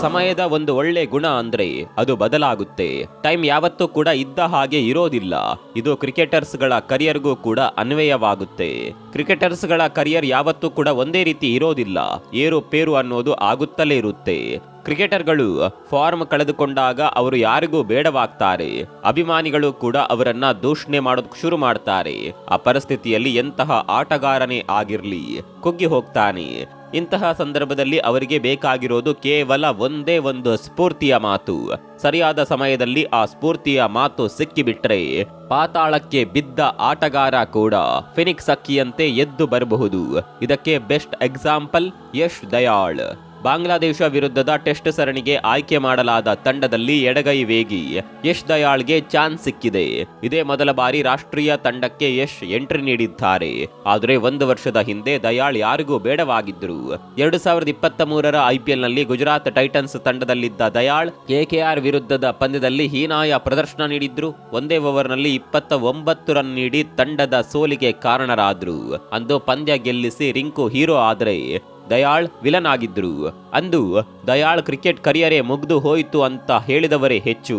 ಸಮಯದ ಒಂದು ಒಳ್ಳೆ ಗುಣ ಅಂದ್ರೆ ಅದು ಬದಲಾಗುತ್ತೆ. ಟೈಮ್ ಯಾವತ್ತೂ ಕೂಡ ಇದ್ದ ಹಾಗೆ ಇರೋದಿಲ್ಲ. ಇದು ಕ್ರಿಕೆಟರ್ಸ್ಗಳ ಕರಿಯರ್ಗೂ ಕೂಡ ಅನ್ವಯವಾಗುತ್ತೆ. ಕ್ರಿಕೆಟರ್ಸ್ಗಳ ಕರಿಯರ್ ಯಾವತ್ತೂ ಕೂಡ ಒಂದೇ ರೀತಿ ಇರೋದಿಲ್ಲ. ಏರುಪೇರು ಅನ್ನೋದು ಆಗುತ್ತಲೇ ಇರುತ್ತೆ. ಕ್ರಿಕೆಟರ್ಗಳು ಫಾರ್ಮ್ ಕಳೆದುಕೊಂಡಾಗ ಅವರು ಯಾರಿಗೂ ಬೇಡವಾಗ್ತಾರೆ. ಅಭಿಮಾನಿಗಳು ಕೂಡ ಅವರನ್ನ ದೂಷಣೆ ಮಾಡೋದಕ್ಕೆ ಶುರು ಮಾಡ್ತಾರೆ. ಆ ಪರಿಸ್ಥಿತಿಯಲ್ಲಿ ಎಂತಹ ಆಟಗಾರನೇ ಆಗಿರ್ಲಿ, ಕುಗ್ಗಿ ಹೋಗ್ತಾನೆ. ಇಂತಹ ಸಂದರ್ಭದಲ್ಲಿ ಅವರಿಗೆ ಬೇಕಾಗಿರೋದು ಕೇವಲ ಒಂದೇ ಒಂದು ಸ್ಫೂರ್ತಿಯ ಮಾತು. ಸರಿಯಾದ ಸಮಯದಲ್ಲಿ ಆ ಸ್ಫೂರ್ತಿಯ ಮಾತು ಸಿಕ್ಕಿಬಿಟ್ರೆ ಪಾತಾಳಕ್ಕೆ ಬಿದ್ದ ಆಟಗಾರ ಕೂಡ ಫಿನಿಕ್ಸ್ ಅಕ್ಕಿಯಂತೆ ಎದ್ದು ಬರಬಹುದು. ಇದಕ್ಕೆ ಬೆಸ್ಟ್ ಎಕ್ಸಾಂಪಲ್ ಯಶ್ ದಯಾಳ್. ಬಾಂಗ್ಲಾದೇಶ ವಿರುದ್ಧದ ಟೆಸ್ಟ್ ಸರಣಿಗೆ ಆಯ್ಕೆ ಮಾಡಲಾದ ತಂಡದಲ್ಲಿ ಎಡಗೈ ವೇಗಿ. ಯಶ್ ದಯಾಳ್ಗೆ ಚಾನ್ಸ್ ಸಿಕ್ಕಿದೆ. ಇದೇ ಮೊದಲ ಬಾರಿ ರಾಷ್ಟ್ರೀಯ ತಂಡಕ್ಕೆ ಯಶ್ ಎಂಟ್ರಿ ನೀಡಿದ್ದಾರೆ. ಆದರೆ ಒಂದು ವರ್ಷದ ಹಿಂದೆ ದಯಾಳ್ ಯಾರಿಗೂ ಬೇಡವಾಗಿದ್ದರು. ಎರಡು ಸಾವಿರದ ಇಪ್ಪತ್ತ ಮೂರರ ಐಪಿಎಲ್ನಲ್ಲಿ ಗುಜರಾತ್ ಟೈಟನ್ಸ್ ತಂಡದಲ್ಲಿದ್ದ ದಯಾಳ್ ಕೆಕೆಆರ್ ವಿರುದ್ಧದ ಪಂದ್ಯದಲ್ಲಿ ಹೀನಾಯ ಪ್ರದರ್ಶನ ನೀಡಿದ್ರು. ಒಂದೇ ಓವರ್ನಲ್ಲಿ ಇಪ್ಪತ್ತ ಒಂಬತ್ತು ರನ್ ನೀಡಿ ತಂಡದ ಸೋಲಿಗೆ ಕಾರಣರಾದ್ರು. ಅಂದು ಪಂದ್ಯ ಗೆಲ್ಲಿಸಿ ರಿಂಕು ಹೀರೋ ಆದ್ರೆ ದಯಾಳ್ ವಿಲನ್ ಆಗಿದ್ರು ಅಂದು ದಯಾಳ್ ಕ್ರಿಕೆಟ್ ಕರಿಯರೇ ಮುಗ್ದು ಹೋಯಿತು ಅಂತ ಹೇಳಿದವರೇ ಹೆಚ್ಚು.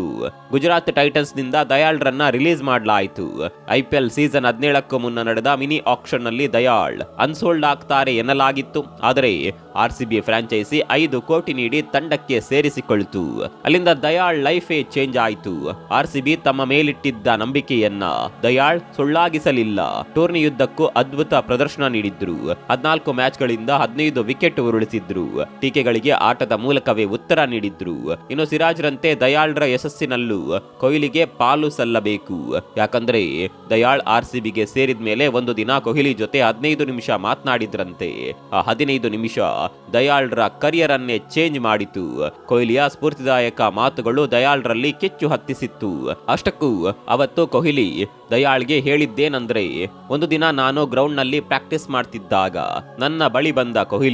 ಗುಜರಾತ್ ಟೈಟನ್ಸ್ನಿಂದ ದಯಾಳ್ ರನ್ನ ರಿಲೀಸ್ ಮಾಡಲಾಯಿತು. ಐಪಿಎಲ್ ಸೀಸನ್ ಹದಿನೇಳಕ್ಕೂ ಮುನ್ನ ನಡೆದ ಮಿನಿ ಆಕ್ಷನ್ನಲ್ಲಿ ದಯಾಳ್ ಅನ್ಸೋಲ್ಡ್ ಆಗ್ತಾರೆ ಎನ್ನಲಾಗಿತ್ತು. ಆದರೆ ಆರ್ ಸಿ ಬಿ ಫ್ರಾಂಚೈಸಿ ಐದು ಕೋಟಿ ನೀಡಿ ತಂಡಕ್ಕೆ ಸೇರಿಸಿಕೊಳ್ತು. ಅಲ್ಲಿಂದ ದಯಾಳ್ ಲೈಫೇ ಚೇಂಜ್ ಆಯಿತು. ಆರ್ ತಮ್ಮ ಮೇಲಿಟ್ಟಿದ್ದ ನಂಬಿಕೆಯನ್ನ ದಯಾಳ್ ಸುಳ್ಳಾಗಿಸಲಿಲ್ಲ. ಟೂರ್ನಿಯುದ್ದಕ್ಕೂ ಅದ್ಭುತ ಪ್ರದರ್ಶನ ನೀಡಿದ್ರು. ಹದಿನಾಲ್ಕು ಮ್ಯಾಚ್ಗಳಿಂದ ಹದಿನೈದು ವಿಕೆಟ್ ಉರುಳಿಸಿದ್ರು. ಟೀಕೆಗಳಿಗೆ ಆಟದ ಮೂಲಕವೇ ಉತ್ತರ ನೀಡಿದ್ರು. ಇನ್ನು ಸಿರಾಜ್ರಂತೆ ದಯಾಳ್ರ ಯಶಸ್ಸಿನಲ್ಲೂ ಕೊಹ್ಲಿಗೆ ಪಾಲು ಸಲ್ಲಬೇಕು. ಯಾಕಂದ್ರೆ ದಯಾಳ್ ಆರ್ ಸಿಬಿಗೆ ಸೇರಿದ ಮೇಲೆ ಒಂದು ದಿನ ಕೊಹ್ಲಿ ಜೊತೆ ಹದಿನೈದು ನಿಮಿಷ ಮಾತನಾಡಿದ್ರಂತೆ. ಆ ಹದಿನೈದು ನಿಮಿಷ ದಯಾಳ್ರ ಕರಿಯರ್ ಅನ್ನೇ ಚೇಂಜ್ ಮಾಡಿತು. ಕೊಹ್ಲಿಯ ಸ್ಫೂರ್ತಿದಾಯಕ ಮಾತುಗಳು ದಯಾಳ್ರಲ್ಲಿ ಕೆಚ್ಚು ಹತ್ತಿಸಿತ್ತು. ಅಷ್ಟಕ್ಕೂ ಅವತ್ತು ಕೊಹ್ಲಿ ದಯಾಳ್ಗೆ ಹೇಳಿದ್ದೇನಂದ್ರೆ, ಒಂದು ದಿನ ನಾನು ಗ್ರೌಂಡ್ನಲ್ಲಿ ಪ್ರಾಕ್ಟೀಸ್ ಮಾಡ್ತಿದ್ದಾಗ ನನ್ನ ಬಳಿ ಬಂದ ಕೊಹ್ಲಿ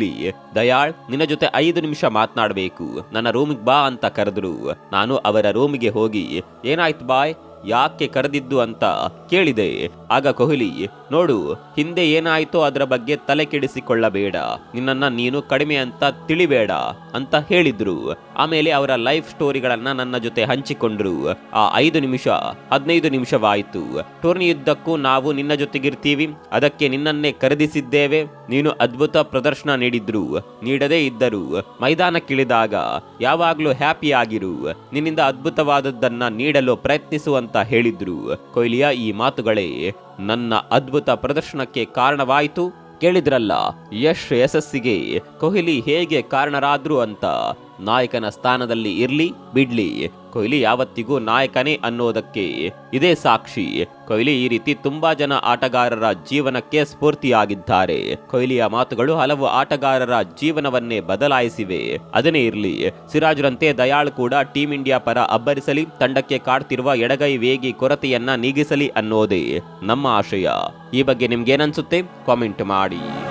ದಯಾಳ್, ನಿನ್ನ ಜೊತೆ ಐದು ನಿಮಿಷ ಮಾತನಾಡಬೇಕು. ನನ್ನ ರೂಮಿಗೆ ಬಾ ಅಂತ ಕರೆದ್ರು. ನಾನು ಅವರ ರೂಮಿಗೆ ಹೋಗಿ, ಏನಾಯ್ತು ಬಾಯ್? ಯಾಕೆ ಕರೆದಿದ್ದು ಅಂತ ಕೇಳಿದೆ. ಆಗ ಕೊಹ್ಲಿ, ನೋಡು, ಹಿಂದೆ ಏನಾಯ್ತೋ ಅದರ ಬಗ್ಗೆ ತಲೆ ಕೆಡಿಸಿಕೊಳ್ಳಬೇಡ. ನಿನ್ನನ್ನ ನೀನು ಕಡಿಮೆ ಅಂತ ತಿಳಿಬೇಡ ಅಂತ ಹೇಳಿದ್ರು. ಆಮೇಲೆ ಅವರ ಲೈಫ್ ಸ್ಟೋರಿಗಳನ್ನ ನನ್ನ ಜೊತೆ ಹಂಚಿಕೊಂಡ್ರು. ಆ ಐದು ನಿಮಿಷ, ಹದಿನೈದು ನಿಮಿಷವಾಯಿತು. ಟೂರ್ನಿಯುದ್ದಕ್ಕೂ ನಾವು ನಿನ್ನ ಜೊತೆಗಿರ್ತೀವಿ. ಅದಕ್ಕೆ ನಿನ್ನನ್ನೇ ಕರೆದಿಸಿದ್ದೇವೆ. ನೀನು ಅದ್ಭುತ ಪ್ರದರ್ಶನ ನೀಡಿದ್ರು. ನೀಡದೇ ಇದ್ದರು, ಮೈದಾನಕ್ಕಿಳಿದಾಗ ಯಾವಾಗಲೂ ಹ್ಯಾಪಿ ಆಗಿರು ನಿನ್ನಿಂದ ಅದ್ಭುತವಾದದ್ದನ್ನ ನೀಡಲು ಪ್ರಯತ್ನಿಸು ಅಂತ ಹೇಳಿದ್ರು. ಕೊಹ್ಲಿಯ ಈ ಮಾತುಗಳೇ, ನನ್ನ ಅದ್ಭುತ ಪ್ರದರ್ಶನಕ್ಕೆ ಕಾರಣವಾಯಿತು? ಕೇಳಿದ್ರಲ್ಲ, ಯಶ್ ಯಶಸ್ಸಿಗೆ. ಕೊಹ್ಲಿ ಹೇಗೆ ಕಾರಣರಾದ್ರು ಅಂತ. ನಾಯಕನ ಸ್ಥಾನದಲ್ಲಿ ಇರ್ಲಿ, ಬಿಡ್ಲಿ. ಕೊಹ್ಲಿ ಯಾವತ್ತಿಗೂ ನಾಯಕನೇ ಅನ್ನೋದಕ್ಕೆ ಇದೇ ಸಾಕ್ಷಿ. ಕೊಹ್ಲಿ ಈ ರೀತಿ ತುಂಬಾ ಜನ ಆಟಗಾರರ ಜೀವನಕ್ಕೆ ಸ್ಫೂರ್ತಿಯಾಗಿದ್ದಾರೆ. ಕೊಹ್ಲಿಯ ಮಾತುಗಳು ಹಲವು ಆಟಗಾರರ ಜೀವನವನ್ನೇ ಬದಲಾಯಿಸಿವೆ. ಅದನ್ನೇ ಇರ್ಲಿ. ಸಿರಾಜ್ರಂತೆ ದಯಾಳ್ ಕೂಡ ಟೀಂ ಇಂಡಿಯಾ ಪರ ಅಬ್ಬರಿಸಲಿ, ತಂಡಕ್ಕೆ ಕಾಡ್ತಿರುವ ಎಡಗೈ ವೇಗಿ ಕೊರತೆಯನ್ನ ನೀಗಿಸಲಿ ಅನ್ನೋದೇ ನಮ್ಮ ಆಶಯ. ಈ ಬಗ್ಗೆ ನಿಮ್ಗೇನನ್ಸುತ್ತೆ? ಕಾಮೆಂಟ್ ಮಾಡಿ.